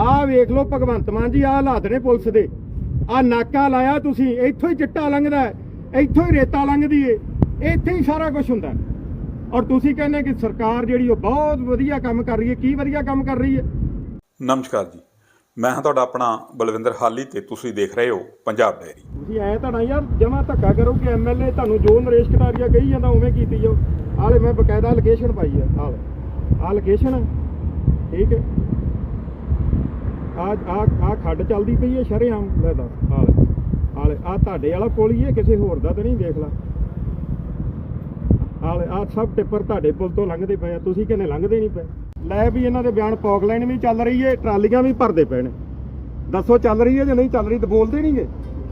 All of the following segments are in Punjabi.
ਆਹ ਵੇਖ ਲਓ ਭਗਵੰਤ ਮਾਨ ਜੀ ਆਹ ਹਾਲਾਤ ਨੇ ਪੁਲਿਸ ਦੇ। ਆਹ ਨਾਕਾ ਲਾਇਆ ਤੁਸੀਂ ਇੱਥੋਂ ਹੀ ਚਿੱਟਾ ਲੰਘਦਾ ਹੈ, ਇੱਥੋਂ ਹੀ ਰੇਤਾ ਲੰਘਦੀ ਏ ਇੱਥੇ ਹੀ ਸਾਰਾ ਕੁਝ ਹੁੰਦਾ ਹੈ। ਔਰ ਤੁਸੀਂ ਕਹਿੰਦੇ ਕਿ ਸਰਕਾਰ ਜਿਹੜੀ ਉਹ ਬਹੁਤ ਵਧੀਆ ਕੰਮ ਕਰ ਰਹੀ ਹੈ ਕੀ ਵਧੀਆ ਕੰਮ ਕਰ ਰਹੀ ਹੈ? ਨਮਸਕਾਰ ਜੀ ਮੈਂ ਹਾਂ ਤੁਹਾਡਾ ਆਪਣਾ ਬਲਵਿੰਦਰ ਹਾਲੀ ਤੇ ਤੁਸੀਂ ਦੇਖ ਰਹੇ ਹੋ ਪੰਜਾਬ ਡੈਰੀ ਤੁਸੀਂ ਐ ਤਾਂ ਨਾ ਯਾਰ ਜਮਾ ਧੱਕਾ ਕਰੋ ਕਿ ਐਮਐਲਏ ਤੁਹਾਨੂੰ ਜੋ ਨਰੇਸ਼ ਕਟਾਰੀਆ ਕਹੀ ਜਾਂਦਾ ਉਵੇਂ ਕੀਤੀ ਜਾਓ। ਆਲੇ ਮੈਂ ਬਕਾਇਦਾ ਲੋਕੇਸ਼ਨ ਪਾਈ ਆ ਆਲੇ ਆ ਲੋਕੇਸ਼ਨ ਠੀਕ ਹੈ। ਆ ਆ ਆ ਖੱਡ ਚੱਲਦੀ ਪਈ ਹੈ ਸ਼ਰੇਆਮ। ਲੈ ਦੱਸ ਆਲੇ ਆਲੇ ਆ ਤੁਹਾਡੇ ਵਾਲਾ ਪੁਲ ਹੀ ਹੈ ਕਿਸੇ ਹੋਰ ਦਾ ਤਾਂ ਨਹੀਂ ਵੇਖ ਲਾ। ਆਲੇ ਆ ਸਭ ਟਿੱਪਰ ਤੁਹਾਡੇ ਪੁਲ ਤੋਂ ਲੰਘਦੇ ਪਏ ਆ ਤੁਸੀਂ ਕਿਨੇ ਲੰਘਦੇ ਨਹੀਂ ਪਏ? ਲੈ ਵੀ ਇਹਨਾਂ ਦੇ ਬਿਆਨ ਪੌਕ ਲਾਈਨ ਵੀ ਚੱਲ ਰਹੀ ਹੈ ਟਰਾਲੀਆਂ ਵੀ ਭਰਦੇ ਪਏ ਨੇ। ਦੱਸੋ ਚੱਲ ਰਹੀ ਹੈ ਜਾਂ ਨਹੀਂ ਚੱਲ ਰਹੀ ਤਾਂ ਬੋਲਦੇ ਨਹੀਂਗੇ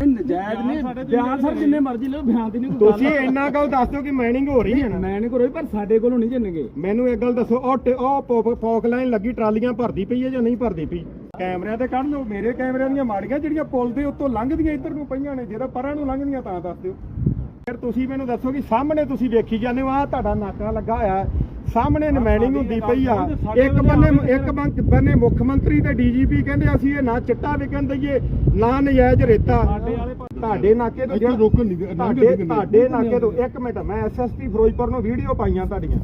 ਨਜਾਇਜ਼ ਨੇ ਬਿਆਨ ਸਰ ਜਿੰਨੇ ਮਰਜ਼ੀ ਲਓ ਬਿਆਨ ਦੀ ਨਹੀਂ ਕੋਈ ਤੁਸੀਂ ਇੰਨਾ ਗੱਲ ਦੱਸ ਦਿਓ ਕਿ ਮਾਈਨਿੰਗ ਹੋ ਰਹੀ ਹੈ ਨਾ। ਮੈਂ ਨਹੀਂ ਕਰੋਈ ਪਰ ਸਾਡੇ ਕੋਲੋਂ ਨਹੀਂ ਜੰਨਗੇ ਮੈਨੂੰ ਇੱਕ ਗੱਲ ਦੱਸੋ ਉਹ ਉਹ ਪੌ- ਪੌਕ ਲਾਈਨ ਲੱਗੀ ਟਰਾਲੀਆਂ ਭਰਦੀ ਪਈ ਹੈ ਜਾਂ ਨਹੀਂ ਭਰਦੀ ਪਈ? ਕੈਮਰਿਆਂ ਤੇ ਕੱਢ ਲਓ ਮੇਰੇ ਕੈਮਰਿਆਂ ਦੀਆਂ ਮਾੜੀਆਂ ਜਿਹੜੀਆਂ ਪੁਲ ਦੇ ਉੱਤੋਂ ਲੰਘਦੀਆਂ ਇੱਧਰ ਨੂੰ ਪਈਆਂ ਨੇ ਜਿਹੜਾ ਪਰਾਂ ਨੂੰ ਲੰਘਦੀਆਂ ਤਾਂ ਦੱਸ ਦਿਓ। ਫਿਰ ਤੁਸੀਂ ਮੈਨੂੰ ਦੱਸੋ ਕਿ ਸਾਹਮਣੇ ਤੁਸੀਂ ਵੇਖੀ ਜਾਂਦੇ ਹੋ ਆਹ ਤੁਹਾਡਾ ਨਾਕਾ ਲੱਗਾ ਹੋਇਆ। ਹੈ। ਸਾਹਮਣੇ ਨਮੈਨਿੰਗ ਹੁੰਦੀ ਪਈ ਆ। ਇੱਕ ਬੰਨੇ ਇੱਕ ਬੰਨ- ਬੰਨੇ ਮੁੱਖ ਮੰਤਰੀ ਤੇ ਡੀਜੀਪੀ ਕਹਿੰਦੇ ਅਸੀਂ ਇਹ ਨਾ ਚਿੱਟਾ ਵਿਕਣ ਦਈਏ ਨਾ ਨਜਾਇਜ਼ ਰੇਤਾ। ਤੁਹਾਡੇ ਨਾਕੇ ਤੋਂ। ਤੁਹਾਡੇ ਨਾਕੇ ਤੋਂ ਇੱਕ ਮਿੰਟ ਮੈਂ ਐਸਐਸਪੀ ਫਿਰੋਜ਼ਪੁਰ ਨੂੰ ਵੀਡੀਓ ਪਾਈਆਂ ਤੁਹਾਡੀਆਂ।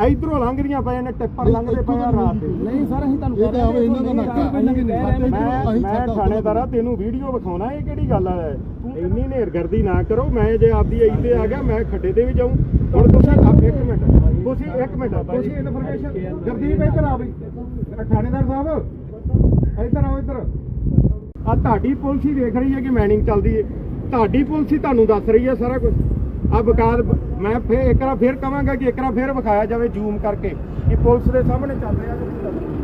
ਇਧਰੋਂ ਲੰਘਦੀਆਂ ਪਏ ਨੇ ਟਿੱਪਰ ਲੰਘਦੇ ਪਏ ਆ ਰਾਤ ਦੇ। ਨਹੀਂ ਸਰ ਅਸੀਂ ਤੁਹਾਨੂੰ ਇਹ ਤਾਂ ਆਵੇ ਇਹਨਾਂ ਦਾ ਨਾਕਾ ਮੈਂ ਮੈਂ ਥਾਣੇਦਾਰਾ ਤੈਨੂੰ ਵੀਡੀਓ ਵਿਖਾਉਣਾ ਇਹ ਕਿਹੜੀ ਗੱਲ ਆ? ਇੰਨੀ ਨੇਰਗਰਦੀ ਨਾ ਕਰੋ ਮੈਂ ਜੇ ਆਪਦੀ ਆਈ ਤੇ ਆ ਗਿਆ ਮੈਂ ਖੱਡੇ ਤੇ ਵੀ ਜਾਊਂ। ਹੁਣ ਤੁਸੀਂ ਆਪ ਇੱਕ ਮਿੰਟ ਤੁਸੀਂ ਇੱਕ ਮਿੰਟ ਤੁਸੀਂ ਇਨਫੋਰਮੇਸ਼ਨ ਗੁਰਦੀਪ ਇੱਧਰ ਆ ਬਈ। ਥਾਣੇਦਾਰ ਸਾਹਿਬ ਇੱਧਰ ਆਓ ਇੱਧਰ। ਆ ਤੁਹਾਡੀ ਪੁਲਿਸ ਹੀ ਦੇਖ ਰਹੀ ਹੈ ਕਿ ਮੈਨਿੰਗ ਚੱਲਦੀ ਹੈ। ਤੁਹਾਡੀ ਪੁਲਿਸ ਹੀ ਤੁਹਾਨੂੰ ਦੱਸ ਰਹੀ ਹੈ ਸਾਰਾ ਕੁਝ ਆ ਬਕਾਰ ਮੈਂ ਫੇਰ ਇੱਕ ਵਾਰ ਫੇਰ ਕਹਾਂਗਾ ਕਿ ਇੱਕ ਵਾਰ ਫੇਰ ਵਿਖਾਇਆ ਜਾਵੇ ਜ਼ੂਮ ਕਰਕੇ ਕਿ ਪੁਲਿਸ ਦੇ ਸਾਹਮਣੇ ਚੱਲ ਰਿਹਾ ਕੁਝ ਚੱਲ ਰਿਹਾ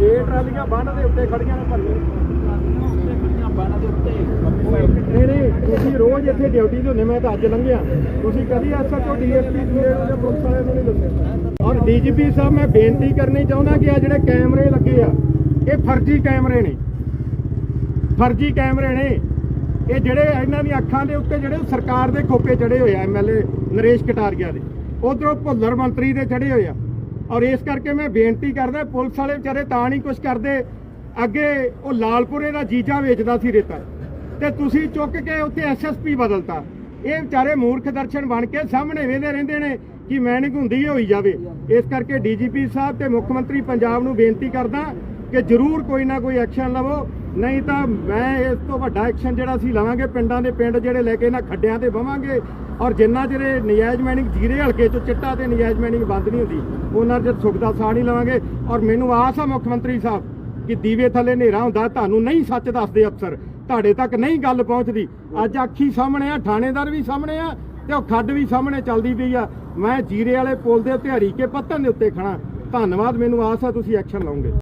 ਇਹ ਟਰਾਲੀਆਂ ਬੰਨ ਦੇ ਉੱਤੇ ਖੜੀਆਂ ਨੇ ਭਰੀਆਂ ਨਹੀਂ ਤੁਸੀਂ ਰੋਜ਼ ਇੱਥੇ ਡਿਊਟੀ ਤੇ ਹੁੰਦੇ, ਮੈਂ ਤਾਂ ਅੱਜ ਲੰਘਿਆ। ਤੁਸੀਂ ਕਦੀ ਐਸਐਚਓ ਡੀਐਸਪੀ ਦੂਰੇ ਜਾਂ ਪੁਲਿਸ ਵਾਲਿਆਂ ਡੀਜੀਪੀ ਸਾਹਿਬ, ਮੈਂ ਬੇਨਤੀ ਕਰਨੀ ਚਾਹੁੰਦਾ ਕਿ ਆ ਜਿਹੜੇ ਕੈਮਰੇ ਲੱਗੇ ਆ, ਇਹ ਫਰਜ਼ੀ ਕੈਮਰੇ ਨੇ। ਫਰਜ਼ੀ ਕੈਮਰੇ ਨੇ। ਇਹ ਜਿਹੜੇ ਇਹਨਾਂ ਦੀਆਂ ਅੱਖਾਂ ਦੇ ਉੱਤੇ ਜਿਹੜੇ ਸਰਕਾਰ ਦੇ ਖੋਪੇ ਚੜੇ ਹੋਏ ਆ ਐਮਐਲਏ ਨਰੇਸ਼ ਕਟਾਰੀਆ ਦੇ। ਉਧਰੋਂ ਭੁੱਲਰ ਮੰਤਰੀ ਦੇ ਚੜੇ ਹੋਏ ਆ। ਔਰ ਇਸ ਕਰਕੇ ਮੈਂ ਬੇਨਤੀ ਕਰਦਾ, ਪੁਲਿਸ ਵਾਲੇ ਵਿਚਾਰੇ ਤਾਂ ਨਹੀਂ ਕੁਝ ਕਰਦੇ। ਅੱਗੇ ਉਹ ਲਾਲਪੁਰੇ ਦਾ ਜੀਜਾ ਵੇਚਦਾ ਸੀ ਰੇਤਾ। ਤੇ ਤੁਸੀਂ ਚੁੱਕ ਕੇ ਉੱਥੇ ਐਸਐਸਪੀ ਬਦਲਤਾ। ਇਹ ਵਿਚਾਰੇ ਮੂਰਖ ਦਰਸ਼ਨ ਬਣ ਕੇ ਸਾਹਮਣੇ ਵੇਂਦੇ ਰਹਿੰਦੇ ਨੇ। ਕਿ ਮੈਨਿੰਗ ਹੁੰਦੀ ਹੋਈ ਜਾਵੇ। ਇਸ ਕਰਕੇ ਡੀਜੀਪੀ ਸਾਹਿਬ ਤੇ ਮੁੱਖ ਮੰਤਰੀ ਪੰਜਾਬ ਨੂੰ ਬੇਨਤੀ ਕਰਦਾ ਕਿ ਜ਼ਰੂਰ ਕੋਈ ਨਾ ਕੋਈ ਐਕਸ਼ਨ ਲਵੋ। ਨਹੀਂ ਤਾਂ ਮੈਂ ਇਸ ਤੋਂ ਵੱਡਾ ਐਕਸ਼ਨ ਜਿਹੜਾ ਅਸੀਂ ਲਵਾਂਗੇ, ਪਿੰਡਾਂ ਦੇ ਪਿੰਡ ਜਿਹੜੇ ਲੈ ਕੇ ਇਹਨਾਂ ਖੱਡਿਆਂ ਤੇ ਬਵਾਂਗੇ ਔਰ ਜਿੰਨਾ ਚਿਰ ਇਹ ਨਜਾਇਜ਼ ਮੈਨਿੰਗ ਜੀਰੇ ਹਲਕੇ ਚੋਂ ਚਿੱਟਾ ਤੇ ਨਜਾਇਜ਼ ਮੈਨਿੰਗ ਬੰਦ ਨਹੀਂ ਹੁੰਦੀ, ਉਹਨਾਂ ਚਿਰ ਸੁੱਖ ਦਾ ਸਾਹ ਨਹੀਂ ਲਵਾਂਗੇ। ਔਰ ਮੈਨੂੰ ਆਸ ਆ ਮੁੱਖ ਮੰਤਰੀ ਸਾਹਿਬ ਕਿ ਦੀਵੇ ਥੱਲੇ ਹਨੇਰਾ ਹੁੰਦਾ, ਤੁਹਾਨੂੰ ਨਹੀਂ ਸੱਚ ਦੱਸਦੇ ਅਫਸਰ, ਤੁਹਾਡੇ ਤੱਕ ਨਹੀਂ ਗੱਲ ਪਹੁੰਚਦੀ। ਅੱਜ ਅੱਖੀ ਸਾਹਮਣੇ ਆ, ਥਾਣੇਦਾਰ ਵੀ ਸਾਹਮਣੇ ਆ ਤੇ ਉਹ ਖੱਡ ਵੀ ਸਾਹਮਣੇ ਚੱਲਦੀ ਪਈ ਆ। ਮੈਂ ਜੀਰੇ ਵਾਲੇ ਪੁਲ ਦੇ ਉੱਤੇ ਹਰੀਕੇ ਪੱਤਨ ਦੇ ਉੱਤੇ ਖੜਾ। ਧੰਨਵਾਦ, ਮੈਨੂੰ ਆਸ ਆ ਤੁਸੀਂ ਐਕਸ਼ਨ ਲਓਗੇ।